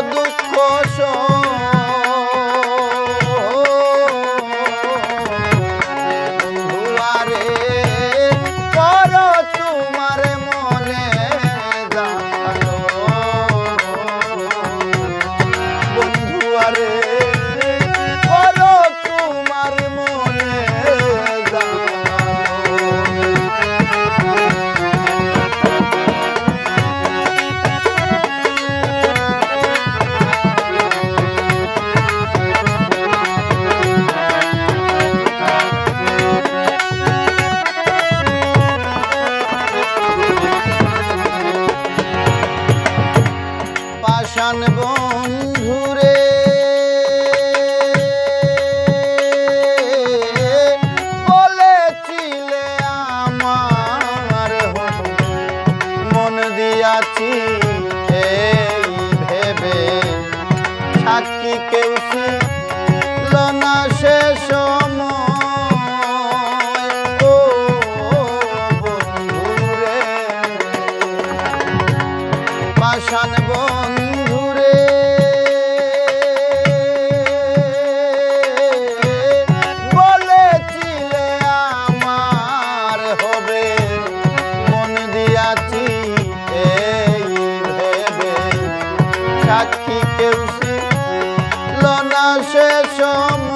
দুঃখ বন্ধুয়ারে পাষাণ বন্ধুরে বলেছিলে আমার। মন দিয়াছি এই ভেবে। সাক্ষী কেউ ছিল না সে সময়। সাক্ষী কেউ সে লনা সে সময়